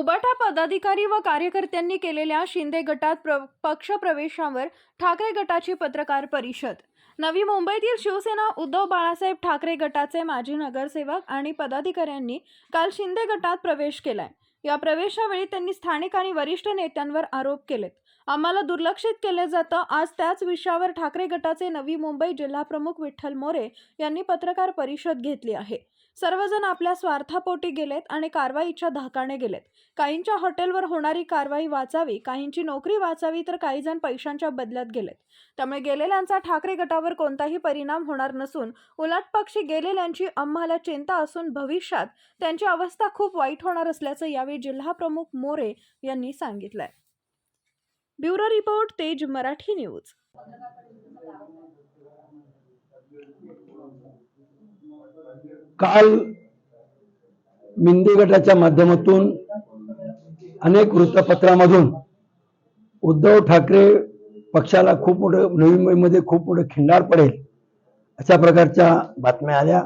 उबाटा पदाधिकारी व कार्यकर्त्यांनी केलेल्या शिंदे गटात प्र पक्ष प्रवेशावर ठाकरे गटाची पत्रकार परिषद. नवी मुंबईतील शिवसेना उद्धव बाळासाहेब ठाकरे गटाचे माजी नगरसेवक आणि पदाधिकाऱ्यांनी काल शिंदे गटात प्रवेश केलाय. या प्रवेशावेळी त्यांनी स्थानिक आणि वरिष्ठ नेत्यांवर आरोप केलेत. आम्हाला दुर्लक्षित केले जातं. आज त्याच विषयावर ठाकरे गटाचे नवी मुंबई जिल्हाप्रमुख विठ्ठल मोरे यांनी पत्रकार परिषद घेतली आहे. सर्वजण आपल्या स्वार्थापोटी गेलेत आणि कारवाईच्या धाकाने गेलेत. काहींच्या हॉटेलवर होणारी कारवाई वाचावी काहींची नोकरी वाचावी तर काही जण पैशांच्या बदल्यात गेलेत. त्यामुळे गेलेल्यांचा ठाकरे गटावर कोणताही परिणाम होणार नसून उलट पक्षी गेलेल्यांची आम्हाला चिंता असून भविष्यात त्यांची अवस्था खूप वाईट होणार असल्याचं यावेळी जिल्हाप्रमुख मोरे यांनी सांगितलंय. ब्युरो रिपोर्ट तेज मराठी न्यूज. काल मिंदे गटाच्या माध्यमातून अनेक वृत्तपत्रामधून उद्धव ठाकरे पक्षाला खूप मोठं नवी मुंबईमध्ये खूप मोठं खिंडार पडेल अशा प्रकारच्या बातम्या आल्या.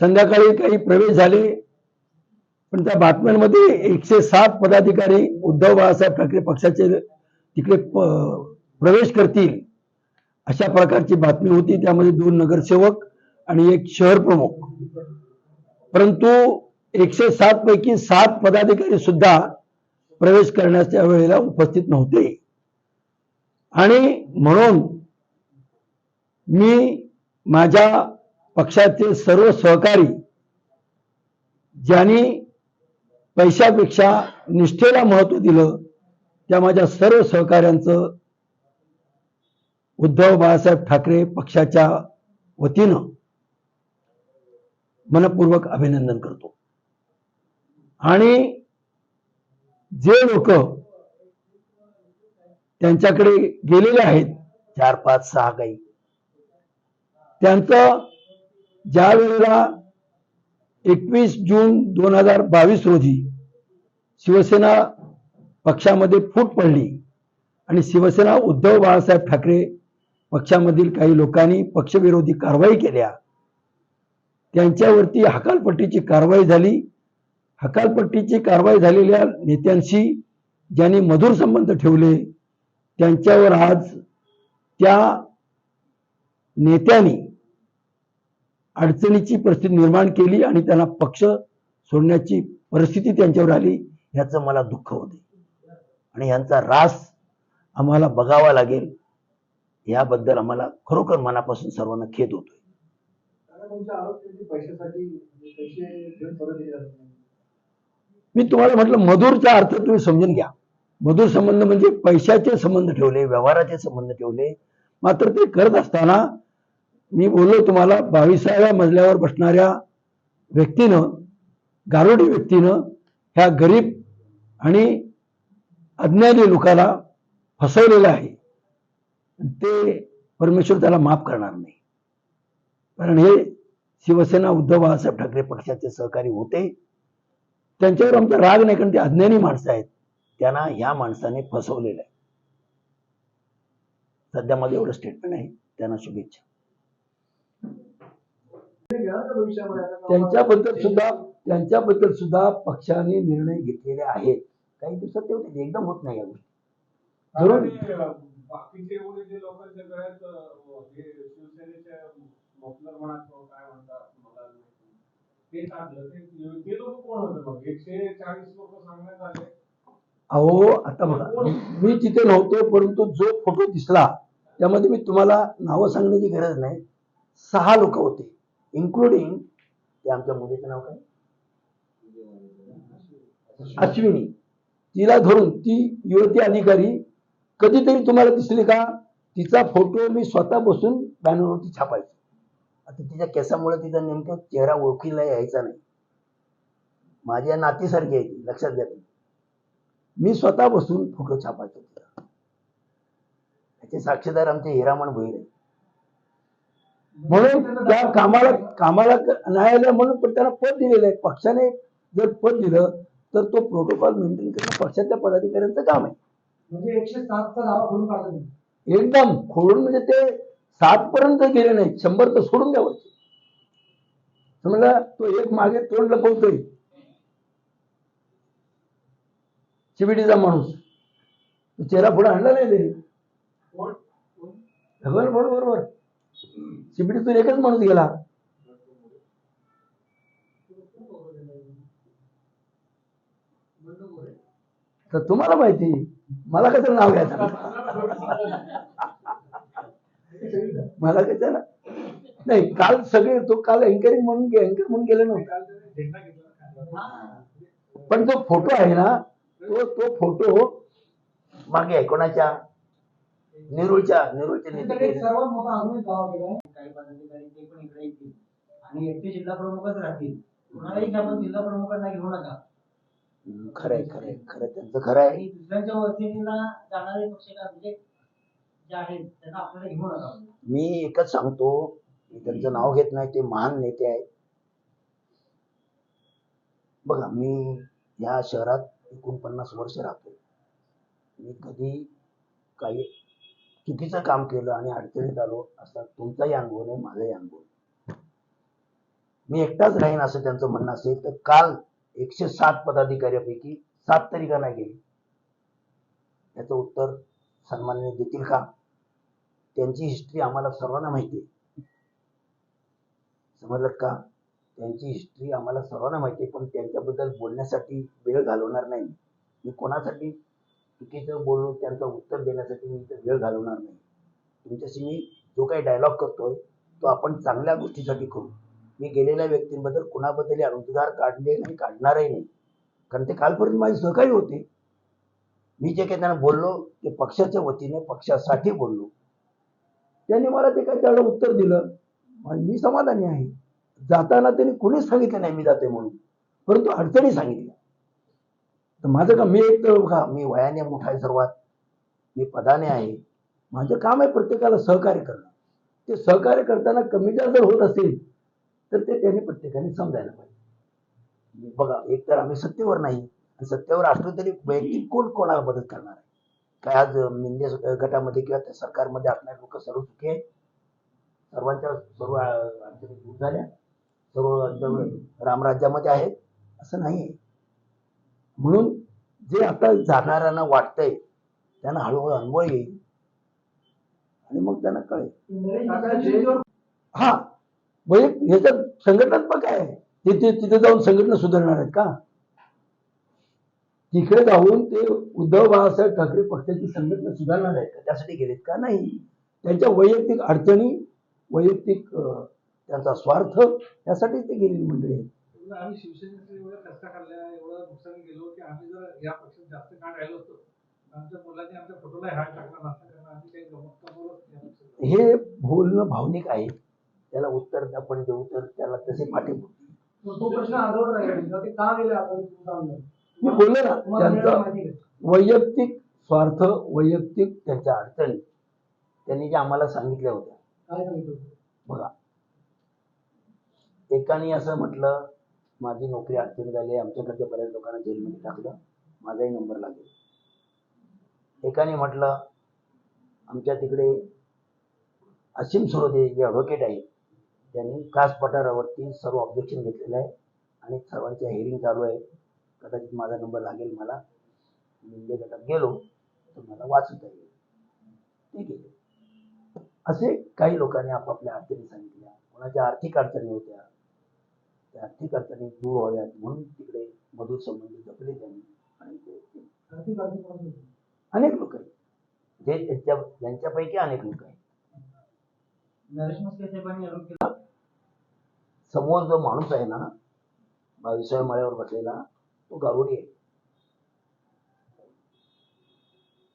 संध्याकाळी काही प्रवेश झाले पण त्या बातम्यांमध्ये एकशे सात पदाधिकारी उद्धव बाळासाहेब ठाकरे पक्षाचे तिकडे प्रवेश करतील अशा प्रकारची बातमी होती. त्यामध्ये दोन नगरसेवक आणि एक शहर प्रमुख. परंतु एकशे सात पैकी सात पदाधिकारी सुद्धा प्रवेश करण्याच्या वेळेला उपस्थित नव्हते. आणि म्हणून मी माझ्या पक्षाचे सर्व सहकारी ज्यांनी पैशापेक्षा निष्ठेला महत्त्व दिलं त्या माझ्या सर्व सहकाऱ्यांचं उद्धव बाळासाहेब ठाकरे पक्षाच्या वतीनं मनपूर्वक अभिनंदन करतो. आणि जे लोक त्यांच्याकडे गेलेले आहेत चार पाच सहा काही त्यांचं ज्या वेळेला एकवीस जून दोन हजार बावीस रोजी शिवसेना पक्षामध्ये फूट पडली आणि शिवसेना उद्धव बाळासाहेब ठाकरे पक्षामधील काही लोकांनी पक्षविरोधी कारवाई केल्या त्यांच्यावरती हकालपट्टीची कारवाई झाली. हकालपट्टीची कारवाई झालेल्या नेत्यांशी ज्यांनी मधुर संबंध ठेवले त्यांच्यावर आज त्या नेत्यांनी अडचणीची परिस्थिती निर्माण केली आणि त्यांना पक्ष सोडण्याची परिस्थिती त्यांच्यावर आली याचं मला दुःख होते. आणि यांचा रास आम्हाला बघावा लागेल. याबद्दल आम्हाला खरोखर मनापासून सर्वांना खेद होतोय. दादा, आरोप पैशासाठी म्हणजे पैसे घेऊन परत दिले मी तुम्हाला म्हटलं मधुरचा अर्थ तुम्ही समजून घ्या. मधुर संबंध म्हणजे पैशाचे संबंध ठेवले व्यवहाराचे संबंध ठेवले. मात्र ते करत असताना मी बोललो तुम्हाला बावीसाव्या मजल्यावर बसणाऱ्या व्यक्तीनं गारोडी व्यक्तीनं ह्या गरीब आणि अज्ञानी लोकाला फसवलेलं आहे. ते परमेश्वर त्याला माफ करणार नाही. कारण हे शिवसेना उद्धव बाळासाहेब ठाकरे पक्षाचे सहकारी होते. त्यांच्यावर आमचा राग नाही कारण ते अज्ञानी माणसं आहेत. त्यांना ह्या माणसाने फसवलेलं आहे. सध्या मध्ये एवढं स्टेटमेंट आहे. त्यांना शुभेच्छा. त्यांच्याबद्दल सुद्धा त्यांच्याबद्दल सुद्धा पक्षाने निर्णय घेतलेले आहेत. काही दिवसात ते होते एकदम होत नाही या गोष्टी. जरूर पॉप्युलर म्हणा किंवा काय म्हणतात मला ते टाकलं ते ते लोक कोण होते मग? एकशे चाळीस लोक सांगण्यात आले. अहो आता बघा मी तिथे नव्हतो परंतु जो फोटो दिसला त्यामध्ये मी तुम्हाला नावं सांगण्याची गरज नाही. सहा लोक होते इन्क्लुडिंग ते आमच्या मुलीचं नाव काय? अश्विनी. तिला धरून ती युवती अधिकारी कधीतरी तुम्हाला दिसली का? तिचा फोटो मी स्वतः बसून बॅनरवरती छापायचो. आता तिच्या केसामुळे तिचा नेमका चेहरा ओळखीला यायचा नाही. माझ्या नातीसारखी आहे ती लक्षात घ्या. मी स्वतः बसून फोटो छापायचो तिचा त्याचे साक्षीदार आमचे हिरामण भोईर. आहे म्हणून त्या कामाला कामाला नाही आलं म्हणून पण त्याला पद दिलेलं आहे. पक्षाने जर पद दिलं तर तो प्रोटोकॉल मेंटेन करणं पक्षाच्या पदाधिकाऱ्यांचं काम आहे. म्हणजे एकशे सातचा धावा खोडून काढला एकदम खोडून म्हणजे ते सात पर्यंत गेले नाही शंभर तर सोडून द्यावायचे समजा तो एक मागे तोंड लपवतोय. चिबिडीचा माणूस. चेहरा पुढे आणला नाही त्यांनी. बरोबर बरोबर. बरोबर एकच माणूस गेला. तर तुम्हाला माहिती मला कसं नाव घ्यायचं? मला कशाला नाही काल सगळे तो काल अँकरिंग म्हणून अँकर म्हणून गेले नव्हते. पण जो फोटो आहे ना तो तो फोटो मागे आहे कोणाच्या नेरूळच्या नेरूळच्या आणि एकटे जिल्हा प्रमुखच राहतील. कुणालाही घ्या पण जिल्हा प्रमुखांना घेऊ नका. खरंय खरंय खरं त्यांचं खरं आहे दुसऱ्यांच्या वतीला जाणारे पक्षकार म्हणजे मी एकच सांगतो मी त्यांचं नाव घेत नाही ते महान नेते आहेत. बघा मी या शहरात एकोणपन्नास वर्ष राहतो. मी कधी काही चुकीचं काम केलं आणि अडचणीत आलो असा तुमचाही अनुभव नाही माझाही अनुभव मी एकटाच राहीन असं त्यांचं म्हणणं असेल तर काल एकशे सात पदाधिकाऱ्यापैकी सात तरी का नाही गेली? याचं उत्तर सन्मानने देतील का? त्यांची हिस्ट्री आम्हाला सर्वांना माहिती आहे. समजलं का? त्यांची हिस्ट्री आम्हाला सर्वांना माहिती आहे पण त्यांच्याबद्दल बोलण्यासाठी वेळ घालवणार नाही. मी कोणासाठी चुकीचं बोलून त्यांचं उत्तर देण्यासाठी मी इथं वेळ घालवणार नाही. तुमच्याशी मी जो काही डायलॉग करतोय तो आपण चांगल्या गोष्टीसाठी करू. मी गेलेल्या व्यक्तींबद्दल कुणाबद्दलही अनुदार काढले नाही काढणारही नाही. कारण ते कालपर्यंत माझे सहकारी होते. मी जे काही त्यांना बोललो ते पक्षाच्या वतीने पक्षासाठी बोललो. त्यांनी मला ते काय त्याला उत्तर दिलं. आणि मी समाधानी आहे. जाताना त्यांनी कुणीच सांगितलं नाही मी जाते म्हणून. परंतु अडचणी सांगितल्या. तर माझं का मी एक तर बघा मी वयाने मोठा आहे सर्वात. मी पदाने आहे. माझं काम आहे प्रत्येकाला सहकार्य करणं. ते सहकार्य करताना कमी जास्त जर होत असेल तर ते त्यांनी प्रत्येकाने समजायला पाहिजे. बघा एक तर आम्ही सत्तेवर नाही. सत्तेवर असलो तरी वैयक्तिक कोण कोणाला मदत करणार आहे? काय आज मिंदे गटामध्ये किंवा त्या सरकारमध्ये असणारे लोक सर्व सुखी आहेत? सर्वांच्या सर्व अडचणी दूर झाल्या. सर्व रामराज्यामध्ये आहेत. असं नाही आहे. म्हणून जे आता जाणाऱ्यांना वाटतंय त्यांना हळूहळू अनुभव येईल. आणि मग त्यांना कळेल. हा. म्हणजे हा तर ह्याच्यात संघटनात्मक आहे. तिथे तिथे जाऊन संघटना सुधारणार आहेत का? तिकडे जाऊन ते उद्धव बाळासाहेब ठाकरे पक्षाची संघटना सुधारणार आहेत का? त्यासाठी गेलेत का? नाही. त्यांच्या वैयक्तिक अडचणी वैयक्तिक त्यांचा स्वार्थ यासाठी ते गेलेली मंडळी आहेत. आम्ही शिवसेनेचे एवढ्या कष्ट काढल्या एवढं नुकसान गेलो की आम्ही जर या पक्षात जास्त काळ राहिलो असतो आमच्या मुलांनी आमच्या फोटोला हात टाकला नसता कारण आम्ही काही गमत कमवलंच नाही या पक्षात. हे बोलणं भावनिक आहे. त्याला उत्तर आपण देऊ तर त्याला तसे पाठिंबा तो प्रश्न नाही ते का गेले आपण मी बोललो ना त्यांचा. आहे? वैयक्तिक स्वार्थ वैयक्तिक त्यांच्या अडचणी. त्यांनी ज्या आम्हाला सांगितल्या होत्या. बघा. एकाने असं म्हटलं माझी नोकरी अडचणी झाली आमच्याकडच्या बऱ्याच लोकांना जेलमध्ये टाकलं. माझाही नंबर लागेल. एकाने म्हटलं आमच्या तिकडे असीम सरोदे जे ॲडव्होकेट आहेत त्यांनी कास पठारावरती सर्व ऑब्जेक्शन घेतलेलं आहे आणि सर्वांच्या हिअरिंग चालू आहे. कदाचित माझा नंबर लागेल मला. निंदे गटात गेलो तर मला वाचता येईल. ते गेले असे काही लोकांनी आपापल्या अडचणी सांगितल्या. कोणाच्या आर्थिक अडचणी होत्या त्या आर्थिक अडचणी दूर व्हाव्यात म्हणून तिकडे मधुर संबंध जपले त्यांनी. आणि ते? अनेक लोक आहेत. जे त्यांच्या त्यांच्यापैकी अनेक लोक आहेत. समोर जो माणूस आहे ना बावीसाव्या माळ्यावर बसलेला तो गारुडी आहे.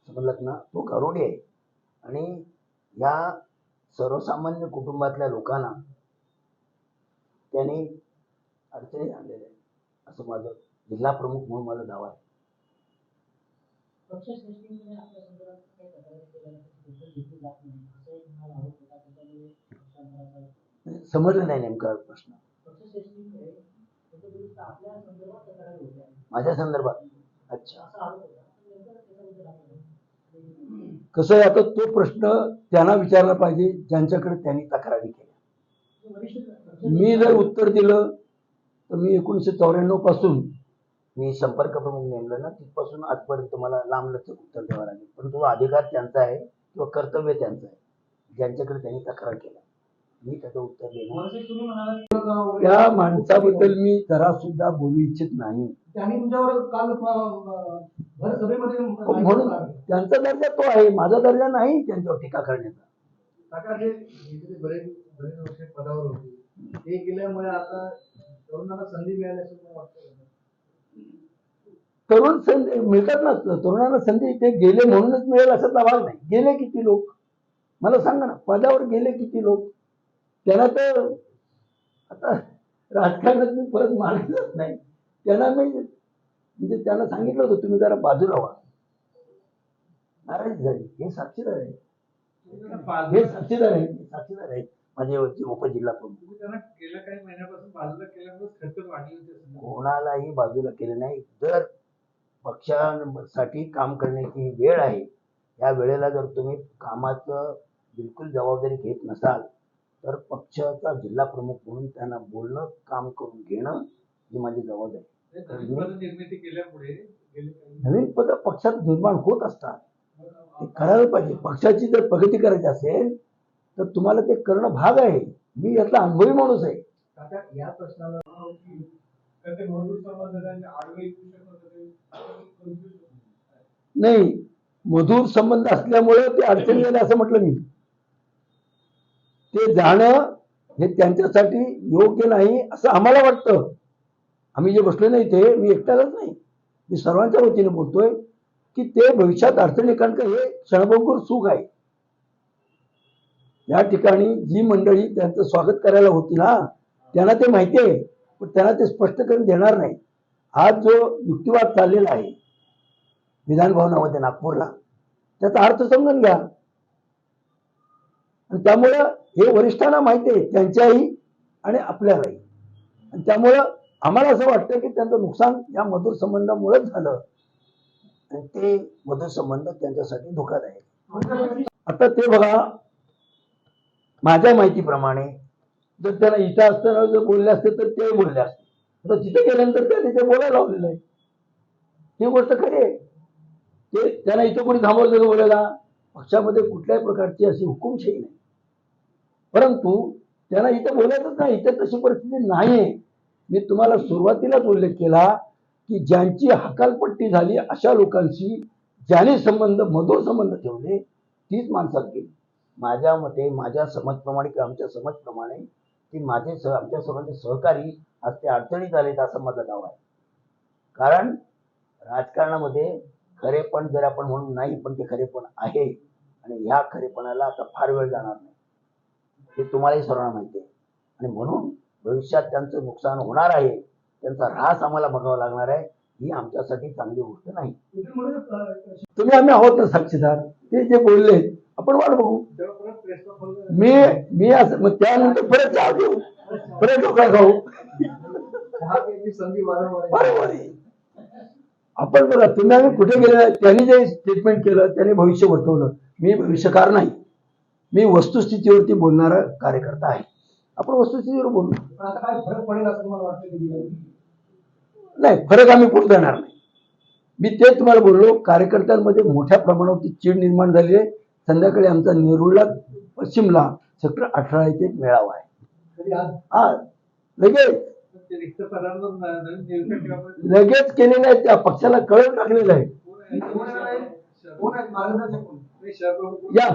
समजलात ना? तो गारुडी आहे. आणि या सर्वसामान्य कुटुंबातल्या लोकांना त्यांनी अडचणीत आणलेल्या आहे असं माझं जिल्हा प्रमुख म्हणून माझा दावा आहे. समजलं नाही नेमका प्रश्न. माझ्या संदर्भात? अच्छा. कसं आहे आता तो प्रश्न त्यांना विचारला पाहिजे ज्यांच्याकडे त्यांनी तक्रारी केल्या. मी जर उत्तर दिलं तर मी एकोणीसशे चौऱ्याण्णवपासून मी संपर्क प्रमुख नेमलं ना तिथपासून आजपर्यंत मला लांबलचक उत्तर द्यावं लागेल. पण तो अधिकार त्यांचा आहे किंवा कर्तव्य त्यांचं आहे ज्यांच्याकडे त्यांनी तक्रार केला मी त्याचं उत्तर देणार. त्या माणसाबद्दल मी जरा सुद्धा बोलू इच्छित नाही. त्यांनी तुमच्यावर काल अं, भर सभेमध्ये म्हणून त्यांचा दर्जा तो आहे. माझा दर्जा नाही त्यांच्यावर टीका करण्याचा. काका जे इथे बरेच बरेच वर्ष पदावर होते ते गेल्यामुळे आता तरुणाला संधी मिळाली असं मला वाटतं तरुण संधी मिळतात ना तरुणांना संधी ते गेले म्हणूनच मिळेल असा भाग नाही. गेले किती लोक? मला सांगा ना पदावर गेले किती लोक? त्यांना तर आता राजकारणात मी परत मानतच नाही. त्यांना मी म्हणजे त्यांना सांगितलं होतं तुम्ही जरा बाजूला व्हा नाराज झाली. हे साक्षीदार आहे हे साक्षीदार आहे साक्षीदार आहे माझे उपजिल्हा प्रमुख. कोणालाही बाजूला केले नाही. जर पक्षासाठी काम करण्याची वेळ आहे या वेळेला जर तुम्ही कामाचं बिलकुल जबाबदारी घेत नसाल तर पक्षाचा जिल्हा प्रमुख म्हणून त्यांना बोलणं काम करून घेणं ही माझी जबाबदारी. ते नवीन पद पक्षात निर्माण होत असतात. ते करायला पाहिजे. पक्षाची जर प्रगती करायची असेल तर तुम्हाला ते करणं भाग आहे. मी यातला अनुभवी माणूस आहे. या प्रश्नाला. नाही मधुर संबंध असल्यामुळे ते अडचणी आले असं म्हटलं मी. ते जाणं हे त्यांच्यासाठी योग्य नाही असं आम्हाला वाटतं. आम्ही जे बसलो नाही ते मी एकट्यालाच नाही. मी सर्वांच्या वतीने बोलतोय की ते भविष्यात अडचणी कारण का हे क्षणभंगूर सुख आहे. या ठिकाणी जी मंडळी त्यांचं स्वागत करायला होती ना त्यांना ते माहिती आहे पण त्यांना ते स्पष्ट करून देणार नाही. आज जो युक्तिवाद चाललेला आहे विधान भवनामध्ये नागपूरला त्याचा अर्थ समजून घ्या. त्यामुळं हे वरिष्ठांना माहिती आहे त्यांच्याही आणि आपल्यालाही. आणि त्यामुळं आम्हाला असं वाटतं की त्यांचं नुकसान या मधुर संबंधामुळेच झालं. आणि ते मधुर संबंध त्यांच्यासाठी धोकादायक. आता ते बघा माझ्या माहितीप्रमाणे जर त्यांना इथं असताना जर बोलले असते तर ते बोलले असते. आता तिथे गेल्यानंतर त्याने ते बोलायला लावलेलं आहे. ही गोष्ट खरी आहे. ते त्यांना इथं कोणी थांबवलं बोलायला पक्षामध्ये कुठल्याही प्रकारची अशी हुकुमशाही नाही. परंतु त्याला इथं बोलायचंच नाही. इथं तशी परिस्थिती नाही मी तुम्हाला सुरुवातीलाच उल्लेख केला की ज्यांची हकालपट्टी झाली अशा लोकांशी ज्याने संबंध मधुर संबंध ठेवले तीच माणसात गेली. माझ्या मते माझ्या समजप्रमाणे किंवा आमच्या समजप्रमाणे की माझे सह आमच्या सर्वांचे सहकारी आज ते अडचणीत आलेत असा माझा दावा आहे. कारण राजकारणामध्ये खरेपण जर आपण म्हणून नाही पण ते खरेपण आहे. आणि ह्या खरेपणाला आता फार वेळ जाणार नाही. हे तुम्हालाही सर्वांना माहिती आहे. आणि म्हणून भविष्यात त्यांचं नुकसान होणार आहे त्यांचा ऱ्हास आम्हाला बघावा लागणार आहे ही आमच्यासाठी चांगली गोष्ट नाही. तुम्ही आम्ही आहोत ना साक्षीदार ते जे बोलले आपण वाट बघू. मी मी असं मग त्यानंतर परत चहा देऊ परत डोका खाऊ. बरोबर आपण बघा तुम्ही आम्ही कुठे गेलं त्यांनी जे स्टेटमेंट केलं त्याने भविष्य वर्तवलं. मी भविष्यकार नाही. मी वस्तुस्थितीवरती बोलणारा कार्यकर्ता आहे. आपण वस्तुस्थितीवर बोलू. आता काय फरक पडेल असं तुम्हाला वाटतं की नाही फरक आम्ही कुठं देणार नाही. मी तेच तुम्हाला बोललो कार्यकर्त्यांमध्ये मोठ्या प्रमाणावरती चीड निर्माण झाली आहे. संध्याकाळी आमचा नेरुळला पश्चिमला सेक्टर अठरा येथे एक मेळावा आहे. हा लगेच. लगेच केलेलं आहे त्या पक्षाला कळवून टाकलेलं आहे. नाही? या.